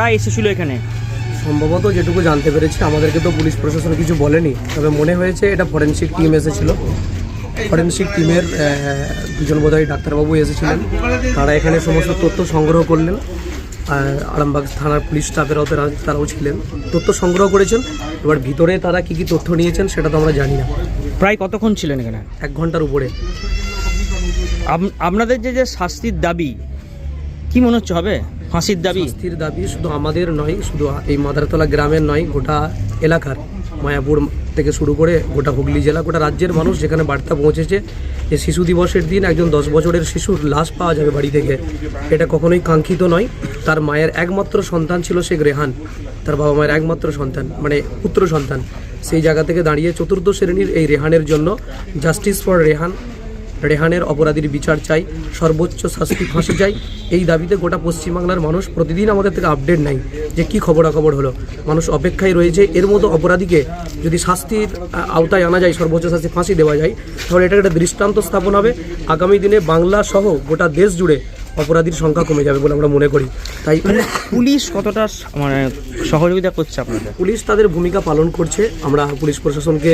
কারা এসেছিল এখানে? সম্ভবত যেটুকু জানতে পেরেছি আমাদেরকে তো পুলিশ প্রশাসন কিছু বলেনি। তবে মনে হয়েছে এটা ফরেনসিক টিম এসেছিল। ফরেনসিক টিমের দুজন বোধহয় ডাক্তারবাবু এসেছিলেন। তারা এখানে সমস্ত তথ্য সংগ্রহ করলেন। আর আরামবাগ থানার পুলিশ স্টাফেরাও তারা- তারাও ছিলেন। তথ্য সংগ্রহ করেছেন। এবার ভিতরে তারা কি কি তথ্য নিয়েছেন সেটা তো আমরা জানি না। প্রায় কতক্ষণ ছিলেন এখানে? এক ঘণ্টার উপরে। আপ- আপনাদের যে যে শাস্তির দাবি কি মনে হচ্ছে হবে? ফাঁসির দাবি? শাস্তির দাবি শুধু আমাদের নয়, শুধু এই মাদারতলা গ্রামের নয়, গোটা এলাকার, মায়াপুর থেকে শুরু করে গোটা হুগলি জেলা, গোটা রাজ্যের মানুষ যেখানে বার্তা পৌঁছেছে যে শিশু দিবসের দিন একজন দশ বছরের শিশুর লাশ পাওয়া যাবে বাড়ি থেকে। এটা কখনোই কাঙ্ক্ষিত নয়। তার মায়ের একমাত্র সন্তান ছিল সে রেহান। তার বাবা মায়ের একমাত্র সন্তান মানে পুত্র সন্তান। সেই জায়গা থেকে দাঁড়িয়ে চতুর্থ শ্রেণির এই রেহানের জন্য জাস্টিস ফর রেহান রেহানের অপরাধীর বিচার চাই, সর্বোচ্চ শাস্তি ফাঁসি চাই, এই দাবিতে গোটা পশ্চিমবাংলার মানুষ প্রতিদিন আমাদের থেকে আপডেট নেয় যে কী খবরাখবর হলো। মানুষ অপেক্ষায় রয়েছে, এর মতো অপরাধীকে যদি শাস্তির আওতায় আনা যায়, সর্বোচ্চ শাস্তি ফাঁসি দেওয়া যায়, তাহলে এটা একটা দৃষ্টান্ত স্থাপন হবে। আগামী দিনে বাংলা সহ গোটা দেশ জুড়ে অপরাধীর সংখ্যা কমে যাবে বলে আমরা মনে করি। তাই পুলিশ কতটা মানে সহযোগিতা করছে আপনাদের? পুলিশ তাদের ভূমিকা পালন করছে। আমরা পুলিশ প্রশাসনকে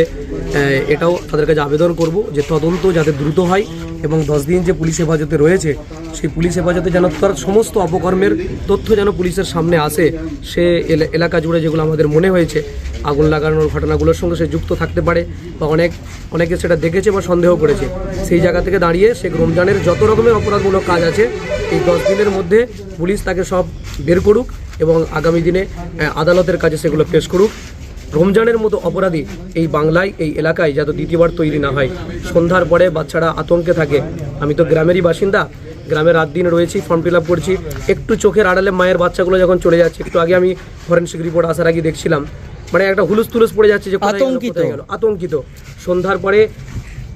এটাও তাদের কাছে আবেদন করব যে তদন্ত যাতে দ্রুত হয়। এবং দশ দিন যে পুলিশ হেফাজতে রয়েছে, সেই পুলিশ হেফাজতে যেন তার সমস্ত অপকর্মের তথ্য যেন পুলিশের সামনে আসে, সে এলা- এলাকা জুড়ে যেগুলো আমাদের মনে হয়েছে, আগুন লাগানোর ঘটনাগুলোর সঙ্গে সে যুক্ত থাকতে পারে বা অনেক, অনেকে সেটা দেখেছে বা সন্দেহ করেছে। সেই জায়গা থেকে দাঁড়িয়ে শেখ রমজানের যত রকমের অপরাধমূলক কাজ আছে, এই দশ দিনের মধ্যে পুলিশ তাকে সব বের করুক এবং আগামী দিনে আদালতের কাছে সেগুলো পেশ করুক। রমজানের মতো অপরাধী এই বাংলায় এই এলাকায় যাতে দ্বিতীয়বার তৈরি না হয়। সন্ধ্যার পরে বাচ্চারা আতঙ্কে থাকে। আমি তো গ্রামেরই বাসিন্দা। গ্রামে রাত দিন রয়েছি ফর্ম ফিল আপ করছি। একটু চোখের আড়ালে মায়ের বাচ্চাগুলো যখন চলে যাচ্ছে একটু আগে আমি ফরেন্সিক রিপোর্ট আসার আগে দেখছিলাম। মানে একটা হুলুস তুলুস পড়ে যাচ্ছে যে আতঙ্কিত। আতঙ্কিত। সন্ধ্যার পরে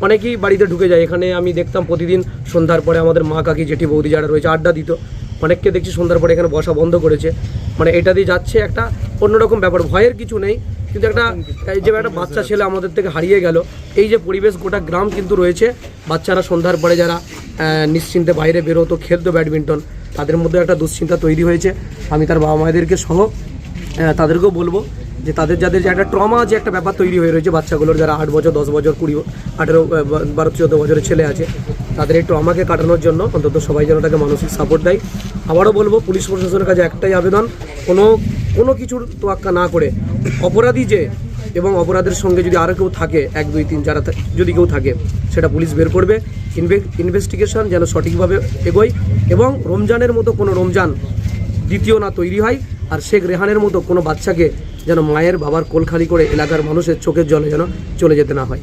অনেকেই বাড়িতে ঢুকে যায়। এখানে আমি দেখতাম প্রতিদিন সন্ধ্যার পরে আমাদের মা কাকি জেঠি বৌদি যারা রয়েছে আড্ডা দিত। অনেককে দেখছি সন্ধ্যার পরে এখানে বসা বন্ধ করেছে। মানে এটা দিয়ে যাচ্ছে একটা অন্যরকম ব্যাপার। ভয়ের কিছু নেই। কিন্তু একটা, এই যে একটা বাচ্চা ছেলে আমাদের থেকে হারিয়ে গেল, এই যে পরিবেশ গোটা গ্রাম কিন্তু রয়েছে। বাচ্চারা সন্ধ্যার পরে যারা নিশ্চিন্তে বাইরে বেরোতো খেলতো ব্যাডমিন্টন। তাদের মধ্যে একটা দুশ্চিন্তা তৈরি হয়েছে। আমি তার বাবা মায়েদেরকে সহ তাদেরকেও বলব যে তাদের যাদের যে একটা ট্রমা যে একটা ব্যাপার তৈরি হয়ে রয়েছে বাচ্চাগুলোর, যারা আট বছর, দশ বছর, কুড়ি, আঠেরো বারো, চোদ্দ বছরের ছেলে আছে, তাদের এই ট্রমাকে কাটানোর জন্য অন্তত সবাই যেন তাকে মানসিক সাপোর্ট দেয়। আবারও বলব, পুলিশ প্রশাসনের কাছে একটাই আবেদন, কোনো কোনো কিছুর তোয়াক্কা না করে অপরাধী যে এবং অপরাধের সঙ্গে যদি আরও কেউ থাকে, এক, দুই, তিন যারা যদি কেউ থাকে, সেটা পুলিশ বের করবে। ইনভেস্টিগেশন যেন সঠিকভাবে এগোয় এবং রমজানের মতো কোনো রমজান দ্বিতীয় না তৈরি হয় আর শেখ রেহানের মতো কোনো বাচ্চাকে যেন মায়ের বাবার কোল খালি করে এলাকার মানুষের চোখের জলে যেন চলে যেতে না হয়।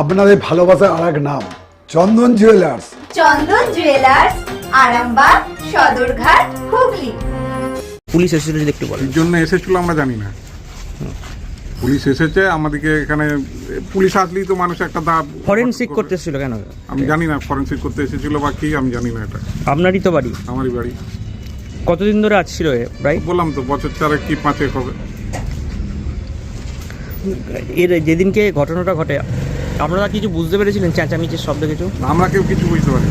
আপনাদের ভালোবাসার আর এক নাম Chandan jewellers Chandan jewellers Arambagh Sadarghat Hooghly. Police এসেছিল যদি একটু বলেন। এর জন্য এসেছিল আমরা জানি না। পুলিশ এসেছে আমাদেরকে এখানে পুলিশ আসলেই তো মানুষ একটা দা ফরেনসিক করতে এসেছিল কেন? আমি জানি না ফরেনসিক করতে এসেছিল বা কি আমি জানি না এটা। আপনারই তো বাড়ি। আমারই বাড়ি। কতদিন ধরে আসছিল প্রায় বললাম তো বছর চারেক কি পাঁচেক হবে। এর যেদিনকে ঘটনাটা ঘটে আপনারা কিছু বুঝতে পেরেছিলেন চেঁচামেচির শব্দ কিছু? আমরা কেউ কিছু বুঝতে পারি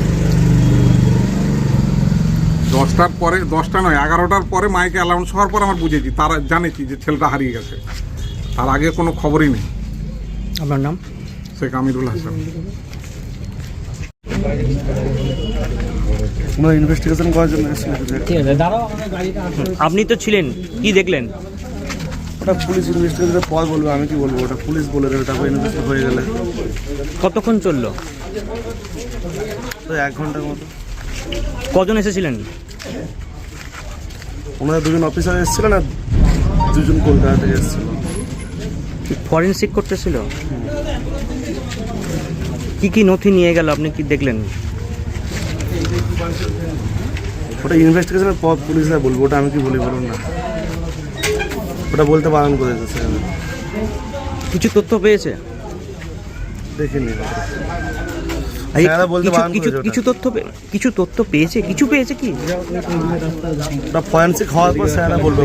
দশটার পরে দশটা নয় এগারোটার পরে মাইকে অ্যালাউন্স হওয়ার পর আমার বুঝেছি তারা জানেছি যে ছেলেটা হারিয়ে গেছে। তার আগে কোনো খবরই নেই। আপনার নাম? শেখ আমিরুল হাসান। আমরা ইনভেস্টিগেশন করার জন্য এসেছিলাম আপনি তো ছিলেন কি দেখলেন? ওটা পুলিশ ইনভেস্টিগেশনের পর বলব আমি কি বলব? ওটা পুলিশ বলে দেবে তারপর ইনভেস্ট হয়ে গেলে। কতক্ষণ চলল? তো এক ঘণ্টার মতো। কজন এসেছিলেন? ওনারা দুজন অফিসার এসেছিল না দুজন কলকাতা থেকে এসেছিল। ফরেনসিক করতেছিল? কি কি নথি নিয়ে গেল আপনি কি দেখলেন? ওটা ইনভেস্টিগেশনের পর পুলিশরা বলব। ওটা আমি কি বলি বলুন না। ওটা বলতে বারণ করেছে সেখানে। কিছু তথ্য পেয়েছে? দেখিনি। বলতে কিছু কিছু কিছু তথ্য কিছু তথ্য পেয়েছে? কিছু পেয়েছে কি? ওটা ফরেন্সিক হওয়ার পর বলবে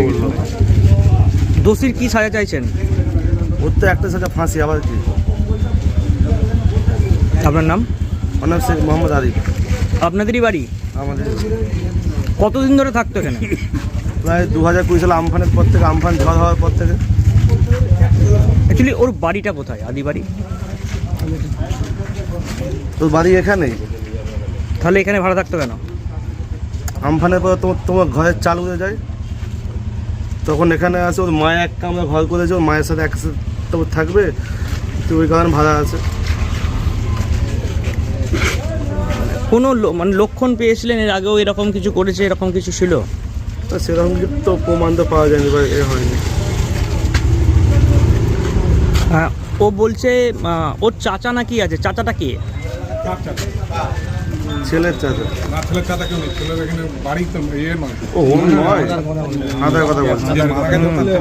দোষীর কি সাজা চাইছেন? ওর তো একটা সাথে ফাঁসি আবার কি? আপনার নাম? আমার নাম শেখ মোহাম্মদ আরিফ। আপনাদেরই বাড়ি? আমাদের। কতদিন ধরে থাকতো এখানে? প্রায় দু হাজার কুড়ি সালে আমফানের পর থেকে আমফান ঝড় হওয়ার পর থেকে। অ্যাকচুয়ালি ওর বাড়িটা কোথায়? আদি বাড়ি? তোর বাড়ি এখানেই তাহলে এখানে ভাড়া থাকতো কেন? আমফানের পর তোমার তোমার ঘরের চাল উড়ে যায়। তখন এখানে আসে ওর মায়ের এক আমরা ঘর করেছে ওর মায়ের সাথে একসাথে তো থাকবে তো ওই কারণে ভাড়া আছে। কোনো লো- মানে লক্ষণ পেয়েছিলেন? এর আগেও এরকম কিছু করেছে এরকম কিছু ছিল? তো সেরকম কিছু তো প্রমাণ তো পাওয়া যায়নি বা এ হয়নি। হ্যাঁ, ও বলছে ওর চাচা নাকি আছে? চাচাটা কে? ছেলের চাচা। না ছেলের চাটা কেউ নেই। ছেলের এখানে বাড়ি তো ইয়ে নয়। ও ও নয়? আদার কথা বলছি। যে মারা গেছে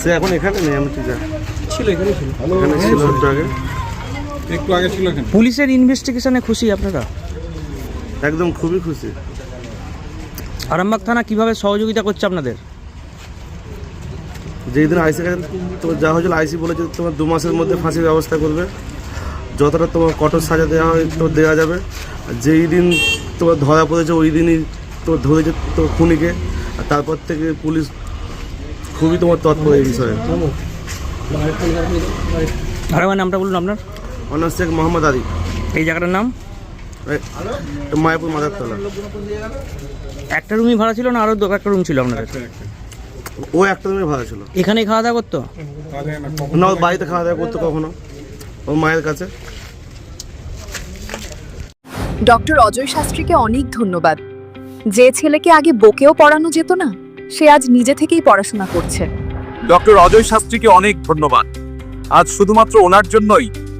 সে এখন এখানে নেই আমি ঠিক আছে ছিল এখানে ছিল। এখানে ছিল আগে। একটু আগে ছিল এখানে। পুলিশের ইনভেস্টিগেশনে খুশি আপনারা? একদম খুবই খুশি। আরামবাগ থানা কীভাবে সহযোগিতা করছে আপনাদের? যেই দিন আইসি কাছে তো যা হয়েছিল আইসি বলেছে তোমার দু মাসের মধ্যে ফাঁসির ব্যবস্থা করবে। যতটা তোমার কঠোর সাজা দেওয়া হয় তো দেওয়া যাবে। যেই দিন তোমার ধরা পড়েছে ওই দিনই তো ধরেছে তো খুনিকে। আর তারপর থেকে পুলিশ খুবই তোমার তৎপর এই বিষয়ে। আর নামটা বলুন আপনার? অনার শেখ মোহাম্মদ আলী এই জায়গাটার নাম? মায়াপুর মাদারতলা একটা রুমই ভাড়া ছিল না আরও দু একটা রুম ছিল আপনাদের? ও একটা দিনে ভাড়া ছিল। এখানেই খাওয়া দাওয়া করতো? না বাড়িতে খাওয়া দাওয়া করতো কখনো। ওর মায়ের কাছে। ডক্টর অজয় শাস্ত্রীকে অনেক ধন্যবাদ। যে ছেলেকে আগে বকেও পড়ানো যেত না সে আজ নিজে থেকেই পড়াশোনা করছে। ডক্টর অজয় শাস্ত্রীকে অনেক ধন্যবাদ। আজ শুধুমাত্র ওনার জন্যই